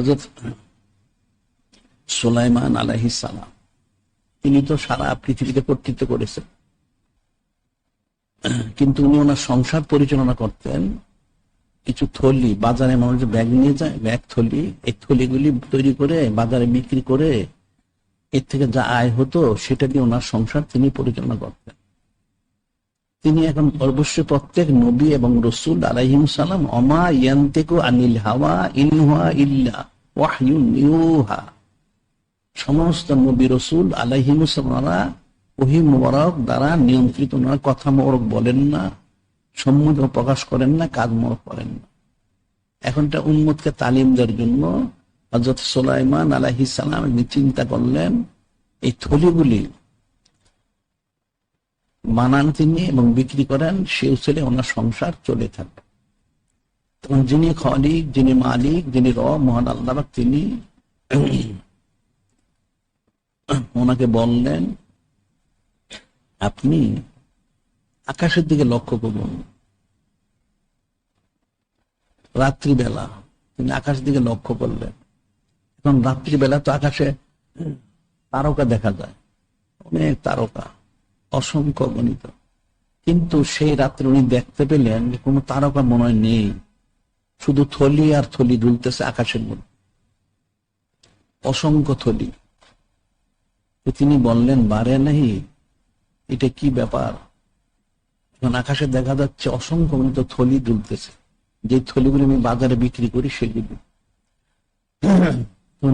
হজরত সোলাইমান সালাম তিনি তো সারা পৃথিবীতে কর্তৃত্ব করেছেন। কিন্তু উনি ওনার সংসার পরিচালনা করতেন, কিছু থলি, বাজারে মানুষ ব্যাগ নিয়ে যায়, ব্যাগ, থলি, এই থলিগুলি তৈরি করে বাজারে বিক্রি করে এর থেকে যা আয় হতো সেটা দিয়ে ওনার সংসার তিনি পরিচালনা করতেন। তিনি এখন অবশ্যই প্রত্যেক নবী এবং রসুল আলাইহিম সালাম, অমা ইয়ান্তেকু আনিল হাওয়া ইনহুয়া ইল্লা ওয়াহয়ুন ইউহা। সমস্ত নবী রসুল আলাইহিমুসালামরা ওহি মোবারক দ্বারা নিয়ন্ত্রিত না কথা মোবারক বলেন না, সম্মত প্রকাশ করেন না, কাজ মোবারক করেন না। এখনটা উন্মতকে তালিম দেওয়ার জন্য হজরত সোলাইমান আলাহি সালাম চিন্তা করলেন, এই থলিগুলি বানান তিনি এবং বিক্রি করেন সে ছেলে, ওনার সংসার চলে থাকে। তখন যিনি খলিক, যিনি মালিক, যিনি র মহান আল্লাহ তিনি ওনাকে বললেন, আপনি আকাশের দিকে লক্ষ্য করুন। রাত্রিবেলা তিনি আকাশের দিকে লক্ষ্য করলেন। এখন রাত্রিবেলা তো আকাশে তারকা দেখা যায়, অনেক তারকা। অসংখ্য গণিত। কিন্তু সেই রাত্রে উনি দেখতে পেলেন যে কোনো তারকা মনে হয় নেই। শুধু থলি আর থলি দুলতেছে আকাশের মধ্যে। অসংখ্য থলি। তিনি বললেন, বারে নাহি, এটা কি ব্যাপার? এখন আকাশে দেখা যাচ্ছে অসংখ্য গণিত থলি দুলতেছে। যে থলিগুলি আমি বাজারে বিক্রি করি সেগুলি।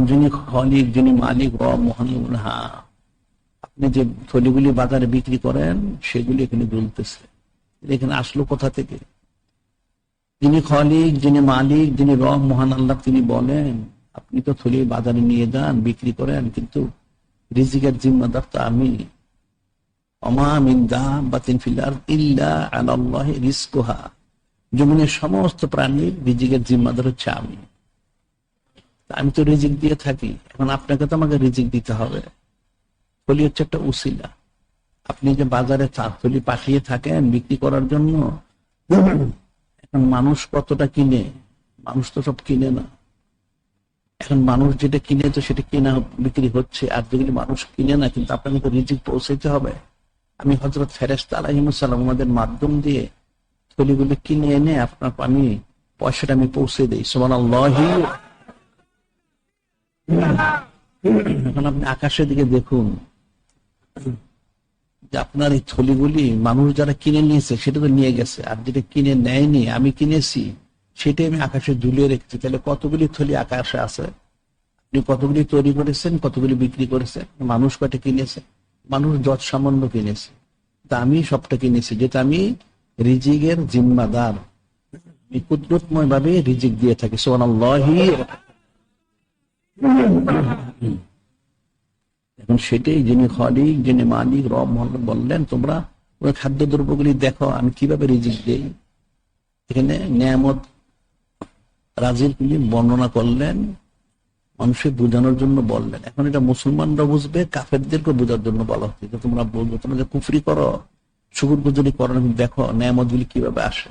যিনি খলিক যিনি মালিক র মোহান হা আপনি যে থলিগুলি বাজারে বিক্রি করেন, সেগুলি এখানে দুলতেছে। এখানে আসলো কোথা থেকে? যিনি খলিক, যিনি মালিক, যিনি রব, মহান আল্লাহ তিনি বলেন, আপনি তো থলি বাজারে নিয়ে যান, বিক্রি করেন, কিন্তু রিজিকের জিম্মাদার তো আমি। জমিনের সমস্ত প্রাণীর রিজিকের জিম্মাদার হচ্ছে আমি। আমি তো রিজিক দিয়ে থাকি, এখন আপনাকে তো আমাকে রিজিক দিতে হবে। থলি হচ্ছে একটা উসিলা। আপনি যে বাজারে থলি পাঠিয়ে থাকেন বিক্রি করার জন্য, এখন মানুষ কতটা কিনে? মানুষ তো সব কিনে না। এখন মানুষ যেটা কিনে তো সেটা কিনা বিক্রি হচ্ছে। আর যেগুলি মানুষ কিনে না, কিন্তু আপনাকে তো রিজিক পৌঁছাইতে হবে। আমি হজরত ফেরেস্তা আলহিমসাল্লাম আমাদের মাধ্যম দিয়ে থলিগুলি কিনে এনে আপনার আমি পয়সাটা আমি পৌঁছে দিই। সোমান আল্লাহি এখন আপনি আকাশের দিকে দেখুন। আপনার এই থলিগুলি মানুষ যারা কিনে নিয়েছে, সেটা তো নিয়ে গেছে। আর যেটা কিনে নেয়নি, আমি কিনেছি, সেটাই আমি আকাশে ঝুলিয়ে রেখেছি। তাহলে কতগুলি থলি আকাশে আছে? আপনি কতগুলি তৈরি করেছেন, কতগুলি বিক্রি করেছেন? মানুষ কটা কিনেছে? মানুষ যত সামান্য কিনেছে। তা আমি সবটা কিনেছি, যেটা আমি রিজিকের জিম্মাদার। আমি কুদরতময় ভাবে রিজিক দিয়ে থাকি। সোহান এখন সেটাই যিনি খলিক, যিনি মালিক, রব বললেন, তোমরা ওই খাদ্য দ্রব্যগুলি দেখো, আমি কীভাবে রিজিক দেই? এখানে নিয়ামত রাজির তিনি বর্ণনা করলেন মানুষের বোঝানোর জন্য বললেন। এখন এটা মুসলমানরা বুঝবে কাফেরদেরকে বোঝার জন্য বলা হচ্ছে। তোমরা বলব, তোমরা যে কুফরি করো, শুকুর গুজরি করো, দেখো নিয়ামত গুলি কীভাবে আসে।